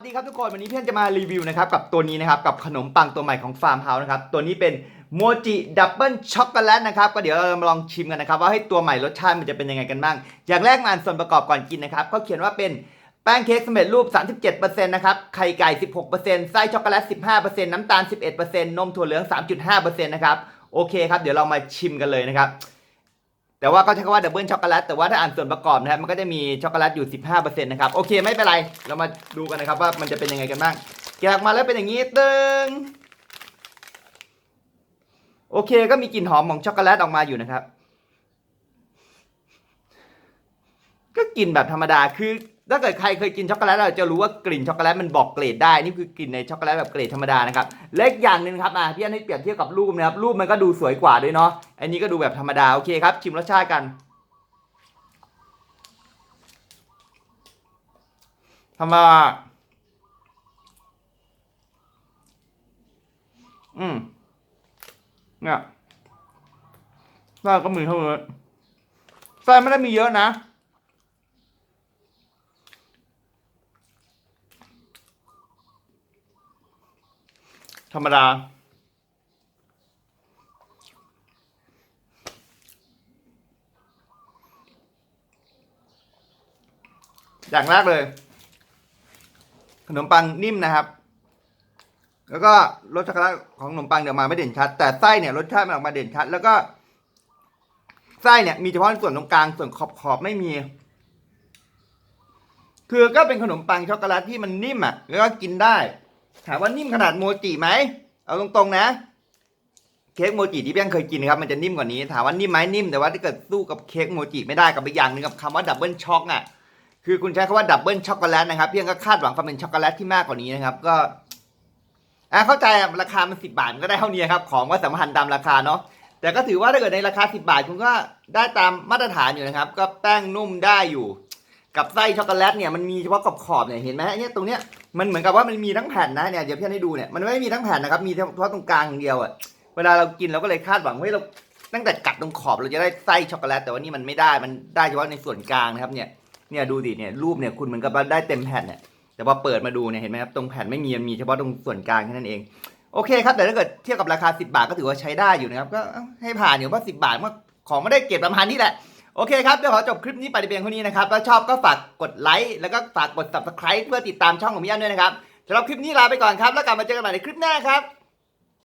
สวัสดีครับทุกคนวันนี้เพื่อนจะมารีวิวนะครับกับตัวนี้นะครับกับขนมปังตัวใหม่ของฟาร์มเฮาส์นะครับตัวนี้เป็นโมจิดับเบิลช็อกโกแลตนะครับก็เดี๋ยวเรามาลองชิมกันนะครับว่าให้ตัวใหม่รสชาติมันจะเป็นยังไงกันบ้าง อย่างแรกมาอ่านส่วนประกอบก่อนกินนะครับก็เขียนว่าเป็นแป้งเค้กสำเร็จรูป 37%นะครับไข่ไก่ 16%ไส้ช็อกโกแลต 15%น้ำตาล 11%นมถั่วเหลือง 3.5%นะครับโอเคครับเดี๋ยวเรามาชิมกันเลยนะครับ แต่ว่าก็ใช้คำว่าดับเบิลช็อกโกแลตแต่ว่าถ้าอ่านส่วนประกอบนะครับมันก็จะมีช็อกโกแลตอยู่ 15%นะครับโอเคไม่เป็นไร เรามาดูกันนะครับว่ามันจะเป็นยังไงกันบ้างแกะออกมาแล้วเป็นอย่างนี้ตึงโอเคก็มีกลิ่นหอมของช็อกโกแลตออกมาอยู่นะครับ ก็กลิ่นแบบธรรมดาคือ ถ้าเกิดใครเคยกินช็อกโกแลตเราจะรู้ว่ากลิ่นช็อกโกแลตมันบอกเกรดได้ นี่คือกลิ่นในช็อกโกแลตแบบเกรดธรรมดานะครับ เล็กอย่างหนึ่งครับอะพี่อันให้เปรียบเทียบกับรูปนะครับ รูปมันก็ดูสวยกว่าด้วยเนาะ อันนี้ก็ดูแบบธรรมดา โอเคครับ ชิมรสชาติกัน ธรรมดา อืม เนี่ยไส้ก็มีเท่านี้ไส้ไม่ได้มีเยอะนะ ธรรมดา อย่างแรกเลย ขนมปังนิ่มนะครับ แล้วก็รสชาติของขนมปังเดี๋ยวมาไม่เด่นชัด แต่ไส้เนี่ยรสชาติมันออกมาเด่นชัด แล้วก็ไส้เนี่ยมีเฉพาะส่วนตรงกลางส่วนขอบขอบๆไม่มี คือก็เป็นขนมปังช็อกโกแลตที่มันนิ่มอะ แล้วก็กินได้ ถามว่านิ่มขนาดโมจิไหมเอาตรงๆนะ เค้กโมจิที่เพียงเคยกินครับมันจะนิ่มกว่านี้ ถามว่านิ่มไหมนิ่มแต่ว่าถ้าเกิดสู้กับเค้กโมจิไม่ได้กับอีกอย่างหนึงกับคำว่าดับเบิลช็อกอะคือคุณใช้คำว่าดับเบิลช็อกโกแลตนะครับเพียงก็คาดหวังความเป็นช็อกโกแลตที่มากกว่านี้นะครับ ก็อะเข้าใจราคามันสิบบาทมันก็ได้เท่านี้ครับของก็สัมพันธ์ตามราคาเนาะแต่ก็ถือว่าถ้าเกิดในราคา 10 บาทคุณก็ได้ตามมาตรฐานอยู่นะครับ ก็แป้งนุ่มได้อยู่ กับไส้ช็อกโกแลตเนี่ยมันมีเฉพาะขอบเนี่ยเห็นไหมเนี่ยตรงเนี้ยมันเหมือนกับว่ามันมีทั้งแผ่นนะเนี่ยเดี๋ยวพี่ให้ดูเนี่ยมันไม่มีทั้งแผ่นนะครับมีเฉพาะตรงกลางอย่างเดียวอะเวลาเรากินเราก็เลยคาดหวังว่าเฮ้ยเราตั้งแต่กัดตรงขอบเราจะได้ไส้ช็อกโกแลตแต่ว่านี่มันไม่ได้มันได้เฉพาะในส่วนกลางนะครับเนี่ยเนี่ยดูดิเนี่ยรูปเนี่ยคุณเหมือนกับได้เต็มแผ่นเนี่ยแต่พอเปิดมาดูเนี่ยเห็นไหมครับตรงแผ่นไม่มีมีเฉพาะตรงส่วนกลางแค่นั้นเองโอเคครับแต่ถ้าเกิดเทียบกับราคา 10 บาทก็ถือว่าใช้ได้อยู่นะครับก็ให้ผ่านอยู่เพราะ10 บาทมันของไม่ได้เก็บประมาณนี้แหละ โอเคครับ เดี๋ยวขอจบคลิปนี้ไปแต่เพียงเท่านี้นะครับ ถ้าชอบก็ฝากกดไลค์แล้วก็ฝากกด subscribe เพื่อติดตามช่องของพี่อันด้วยนะครับสำหรับคลิปนี้ลาไปก่อนครับ แล้วกลับมาเจอกันใหม่ในคลิปหน้าครับ